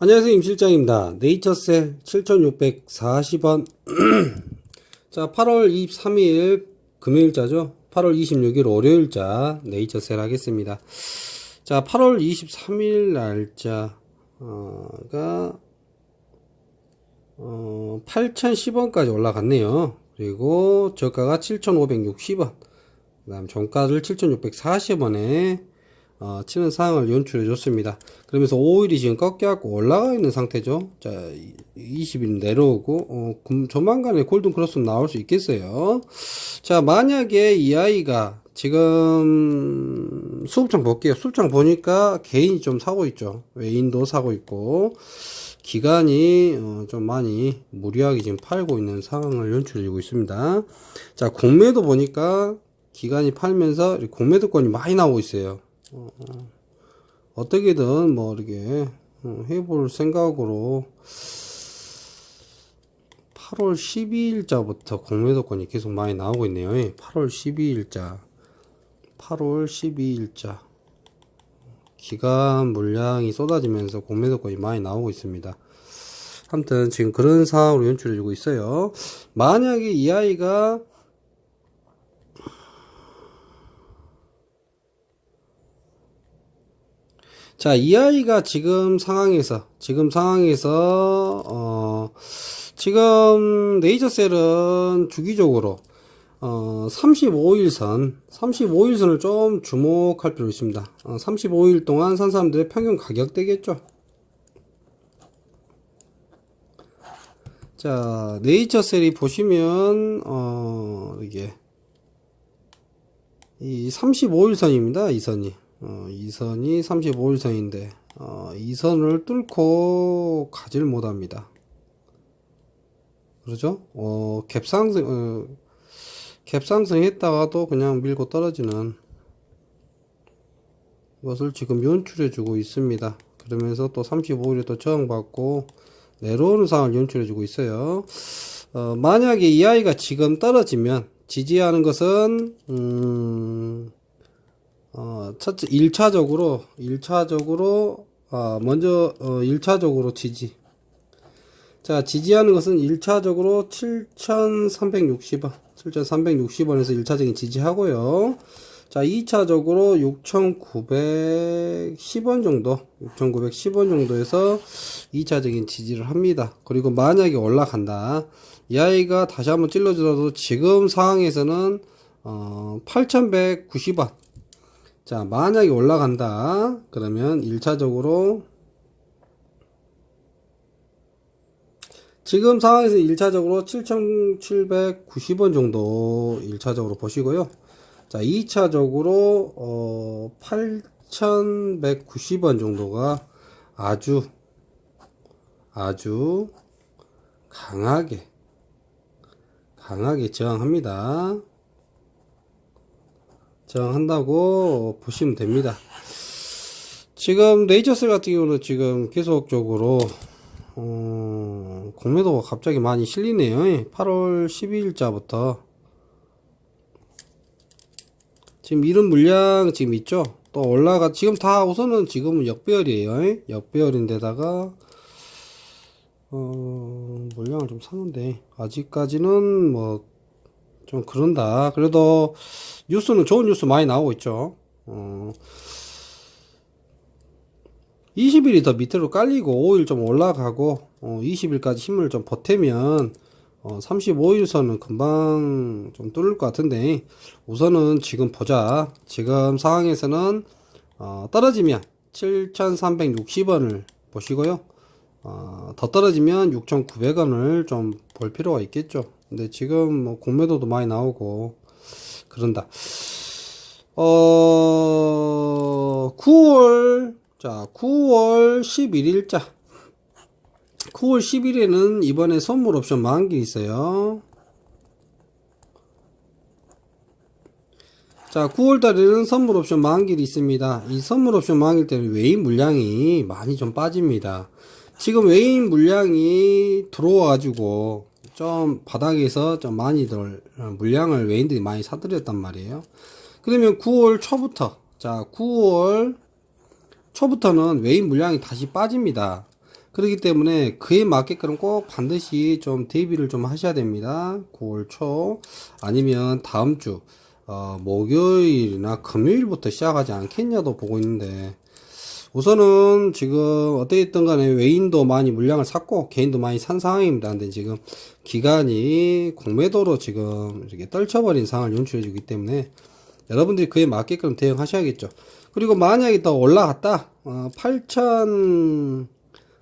안녕하세요 임실장입니다. 네이처셀 7640원. 자 8월 23일 금요일자죠? 8월 26일 월요일자 네이처셀 하겠습니다. 자 8월 23일 날짜가 어, 8010원까지 올라갔네요. 그리고 저가가 7560원. 그 다음 종가를 7640원에 어, 치는 상황을 연출해 줬습니다. 그러면서 5일이 지금 꺾여갖고 올라가 있는 상태죠. 자, 20일 내려오고, 어, 금- 조만간에 골든 크로스 나올 수 있겠어요. 자, 만약에 이 아이가 지금 수급창 볼게요. 수급창 보니까 개인이 좀 사고 있죠. 외인도 사고 있고, 기간이 어, 좀 많이 무리하게 지금 팔고 있는 상황을 연출해주고 있습니다. 자, 공매도 보니까 기간이 팔면서 공매도권이 많이 나오고 있어요. 어떻게든 뭐 이렇게 어, 해볼 생각으로 8월 12일자부터 공매도권이 계속 많이 나오고 있네요. 예, 8월 12일자, 8월 12일자 기간 물량이 쏟아지면서 공매도권이 많이 나오고 있습니다. 아무튼 지금 그런 상황으로 연출해주고 있어요. 만약에 이 아이가 자, 이 아이가 지금 상황에서, 지금 상황에서, 어, 지금 레이저셀은 주기적으로, 어, 35일선, 35일선을 좀 주목할 필요 있습니다. 어, 35일 동안 산 사람들의 평균 가격대겠죠. 자, 네이처셀이 보시면, 어, 이게, 이 35일선입니다. 이 선이. 어, 이 선이 35일선인데, 어, 이 선을 뚫고 가질 못합니다. 그러죠? 어, 갭상승, 어, 갭상승 했다가도 그냥 밀고 떨어지는 것을 지금 연출해 주고 있습니다. 그러면서 또 35일에 또 저항받고 내려오는 상황을 연출해 주고 있어요. 어, 만약에 이 아이가 지금 떨어지면 지지하는 것은, 음, 어, 첫째, 1차적으로, 1차적으로, 아, 먼저, 어, 1차적으로 지지. 자, 지지하는 것은 1차적으로 7,360원, 7,360원에서 1차적인 지지하고요. 자, 2차적으로 6,910원 정도, 6,910원 정도에서 2차적인 지지를 합니다. 그리고 만약에 올라간다. 이 아이가 다시 한번 찔러주더라도 지금 상황에서는, 어, 8,190원. 자, 만약에 올라간다. 그러면 1차적으로 지금 상황에서 1차적으로 7,790원 정도 1차적으로 보시고요. 자, 2차적으로 어 8,190원 정도가 아주 아주 강하게 강하게 저항합니다. 저항한다고 보시면 됩니다. 지금 레이저셀 같은 경우는 지금 계속적으로 어, 공매도가 갑자기 많이 실리네요. 8월 12일자부터 지금 이런 물량 지금 있죠? 또 올라가 지금 다 우선은 지금은 역배열이에요. 역배열인데다가 어, 물량을 좀 사는데 아직까지는 뭐 좀 그런다. 그래도 뉴스는 좋은 뉴스 많이 나오고 있죠. 어, 20일이 더 밑으로 깔리고 5일 좀 올라가고 어, 20일까지 힘을 좀 보태면 어, 35일선은 금방 좀 뚫을 것 같은데 우선은 지금 보자 지금 상황에서는 어, 떨어지면 7,360원을 보시고요 어, 더 떨어지면 6,900원을 좀 볼 필요가 있겠죠 근데 지금 뭐 공매도도 많이 나오고 그런다. 어 9월 자 9월 11일자. 9월 10일에는 이번에 선물 옵션 만기 있어요. 자 9월 달에는 선물 옵션 만기이 있습니다. 이 선물 옵션 만기 때문에 외인 물량이 많이 좀 빠집니다. 지금 외인 물량이 들어와 가지고 좀 바닥에서 좀 많이들 어, 물량을 외인들이 많이 사들였단 말이에요 그러면 9월 초부터 자 9월 초부터는 외인 물량이 다시 빠집니다. 그렇기 때문에 그에 맞게끔 꼭 반드시 좀 대비를 좀 하셔야 됩니다. 9월 초 아니면 다음 주 어, 목요일이나 금요일부터 시작하지 않겠냐도 보고 있는데 우선은 지금 어떻게든 간에 외인도 많이 물량을 샀고 개인도 많이 산 상황입니다. 근데 지금 기간이 공매도로 지금 이렇게 떨쳐버린 상황을 연출해 주기 때문에 여러분들이 그에 맞게끔 대응하셔야겠죠. 그리고 만약에 더 올라갔다, 어, 8,000,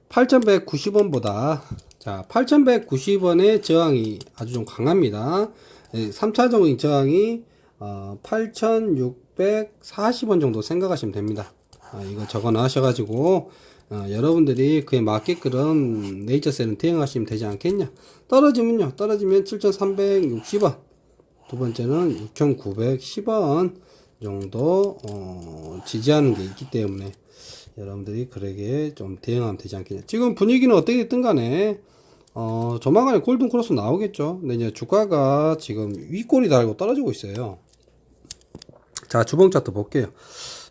8,190원보다, 자, 8,190원의 저항이 아주 좀 강합니다. 3차적인 저항이, 어, 8,640원 정도 생각하시면 됩니다. 아, 이거 적어 놔셔가지고, 어, 여러분들이 그에 맞게끔 네이처셀은 대응하시면 되지 않겠냐. 떨어지면요, 떨어지면 7,360원. 두 번째는 6,910원 정도 어, 지지하는 게 있기 때문에 여러분들이 그러게 좀 대응하면 되지 않겠냐. 지금 분위기는 어떻게 됐든 간에 어, 조만간에 골든 크로스 나오겠죠. 근데 이제 주가가 지금 윗골이 달고 떨어지고 있어요. 자, 주봉 차트 볼게요.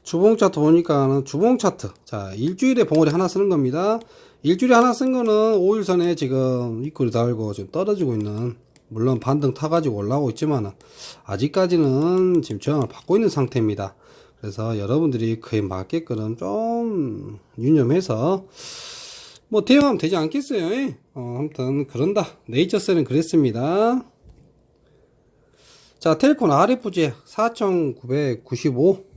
주봉 차트 보니까는 주봉 차트. 자, 일주일에 봉오리 하나 쓰는 겁니다. 일주일에 하나 쓴 거는 5일선에 지금 윗골이 달고 지금 떨어지고 있는 물론 반등 타가지고 올라오고 있지만 아직까지는 지금 저항을 받고 있는 상태입니다. 그래서 여러분들이 그에 맞게끔 좀 유념해서 뭐 대응하면 되지 않겠어요? 어, 아무튼 그런다. 네이처셀은 그랬습니다. 자, 텔콘 RFG 4995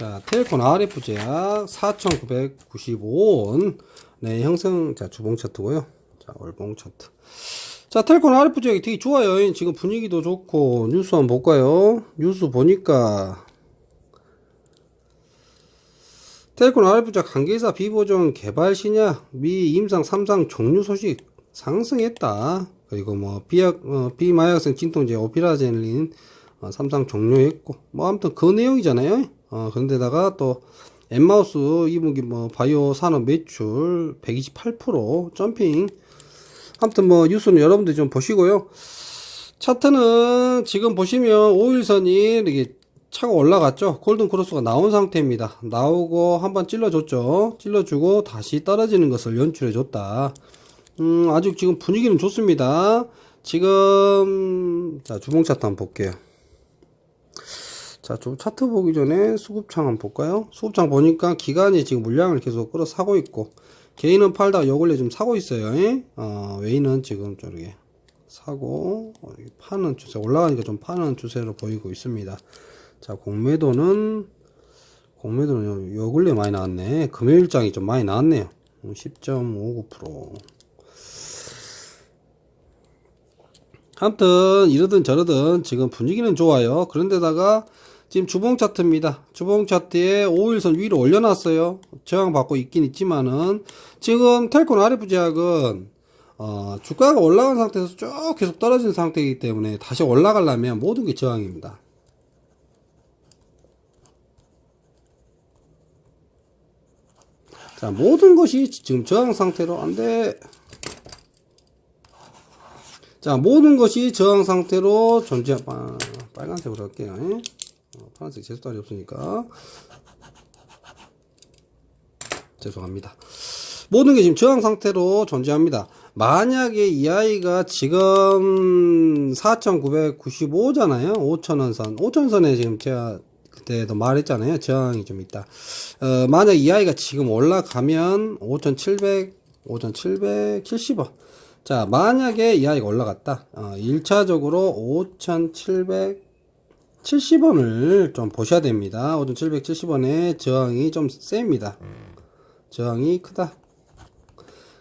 자, 텔콘 RF 제약 4,995원. 네, 형성, 자, 주봉 차트고요. 자, 월봉 차트. 자, 텔콘 RF 제약이 되게 좋아요. 지금 분위기도 좋고, 뉴스 한번 볼까요? 뉴스 보니까, 텔콘 RF 제약 관계사 비보정 개발 신약, 미 임상 3상 종류 소식 상승했다. 그리고 뭐, 비약, 어, 비마약성 진통제 오피라젠린, 어, 3상 종료했고, 뭐, 아무튼 그 내용이잖아요. 어, 그런데다가 또 엠마우스 2분기 뭐 바이오 산업 매출 128% 점핑. 아무튼 뭐 뉴스는 여러분들 좀 보시고요. 차트는 지금 보시면 5일선이 이렇게 차가 올라갔죠. 골든 크로스가 나온 상태입니다. 나오고 한번 찔러줬죠. 찔러주고 다시 떨어지는 것을 연출해 줬다. 음, 아직 지금 분위기는 좋습니다. 지금 자 주봉 차트 한번 볼게요. 자, 좀 차트 보기 전에 수급창 한번 볼까요? 수급창 보니까 기간이 지금 물량을 계속 끌어 사고 있고, 개인은 팔다가 요 근래 좀 사고 있어요. 예? 어, 외인은 지금 저렇게 사고, 어, 파는 추세, 올라가니까 좀 파는 추세로 보이고 있습니다. 자, 공매도는, 공매도는 요, 요 근래 많이 나왔네. 금요일장이 좀 많이 나왔네요. 10.59%. 아무튼 이러든 저러든 지금 분위기는 좋아요. 그런데다가 지금 주봉 차트입니다. 주봉 차트에 5일선 위로 올려놨어요. 저항 받고 있긴 있지만은 지금 텔콘 RF 제약은 어, 주가가 올라간 상태에서 쭉 계속 떨어진 상태이기 때문에 다시 올라가려면 모든 게 저항입니다. 자, 모든 것이 지금 저항 상태로 안 돼. 자, 모든 것이 저항 상태로 존재, 아, 빨간색으로 할게요. 어, 파란색 제수달이 없으니까. 죄송합니다. 모든 게 지금 저항 상태로 존재합니다. 만약에 이 아이가 지금 4,995잖아요. 5,000원 선. 5,000선에 지금 제가 그때도 말했잖아요. 저항이 좀 있다. 어, 만약 이 아이가 지금 올라가면 5,700, 5,770원. 자, 만약에 이 아이가 올라갔다. 어, 1차적으로 5,770원을 좀 보셔야 됩니다. 5,770원의 저항이 좀 셉니다. 저항이 크다.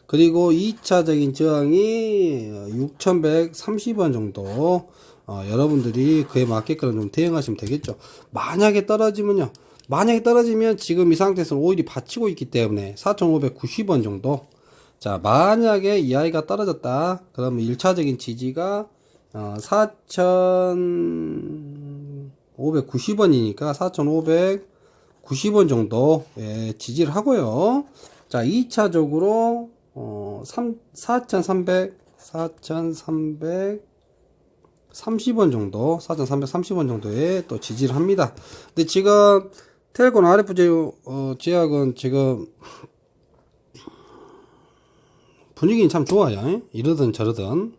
그리고 2차적인 저항이 6,130원 정도. 어, 여러분들이 그에 맞게끔 좀 대응하시면 되겠죠. 만약에 떨어지면요. 만약에 떨어지면 지금 이 상태에서는 오일이 받치고 있기 때문에 4,590원 정도. 자, 만약에 이 아이가 떨어졌다. 그러면 1차적인 지지가 어, 4,590원이니까 4,590원 정도 예, 지지를 하고요. 자, 2차적으로 어, 3, 4,300, 4,300, 30원 정도, 4,330원 정도에 또 지지를 합니다. 근데 지금 텔콘 RF 제, 어, 제약은 지금 분위기는 참 좋아요. 이러든 저러든.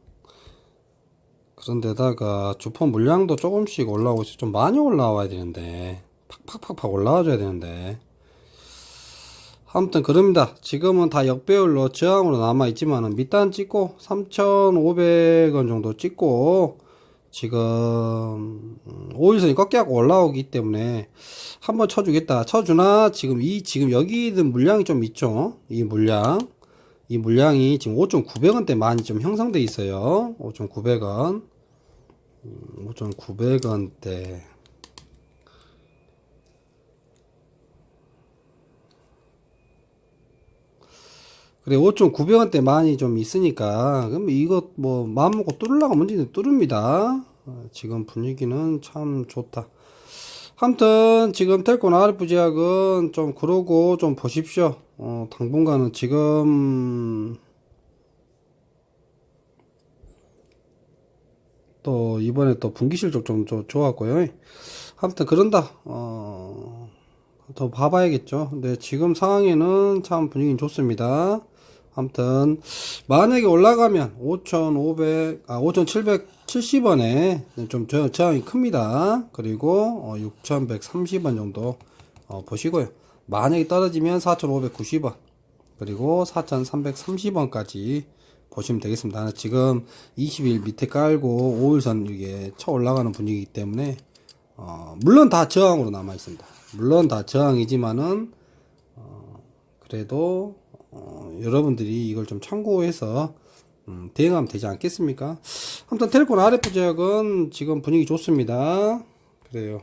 그런데다가 주폰 물량도 조금씩 올라오고 있어. 좀 많이 올라와야 되는데. 팍팍팍팍 올라와 줘야 되는데. 아무튼 그럽니다. 지금은 다 역배열로 저항으로 남아 있지만은 밑단 찍고 3,500원 정도 찍고 지금 음, 5일선이 꺾여갖고 올라오기 때문에 한번 쳐주겠다. 쳐주나 지금 이 지금 여기 있는 물량이 좀 있죠. 이 물량 이 물량이 지금 5,900원대 많이 좀 형성돼 있어요. 5,900원 5,900원대. 그래 5,900원대 많이 좀 있으니까 그럼 이거 뭐 마음 먹고 뚫으려고 문제는 뚫습니다. 어, 지금 분위기는 참 좋다. 아무튼 지금 텔콘 RF 제약은 좀 그러고 좀 보십시오. 어, 당분간은 지금 또 이번에 또 분기 실적 좀 조- 좋았고요 아무튼 그런다 어, 더 봐봐야겠죠. 근데 지금 상황에는 참 분위기는 좋습니다. 아무튼 만약에 올라가면 5,500, 아 5,770원에 좀 저, 저항이 큽니다. 그리고 어, 6,130원 정도 어, 보시고요. 만약에 떨어지면 4,590원 그리고 4,330원까지 보시면 되겠습니다. 지금 20일 밑에 깔고 5일선 이게 쳐 올라가는 분위기이기 때문에 어, 물론 다 저항으로 남아 있습니다. 물론 다 저항이지만은 어, 그래도 어, 여러분들이 이걸 좀 참고해서 음, 대응하면 되지 않겠습니까? 아무튼 텔콘 RF 제약은 지금 분위기 좋습니다. 그래요.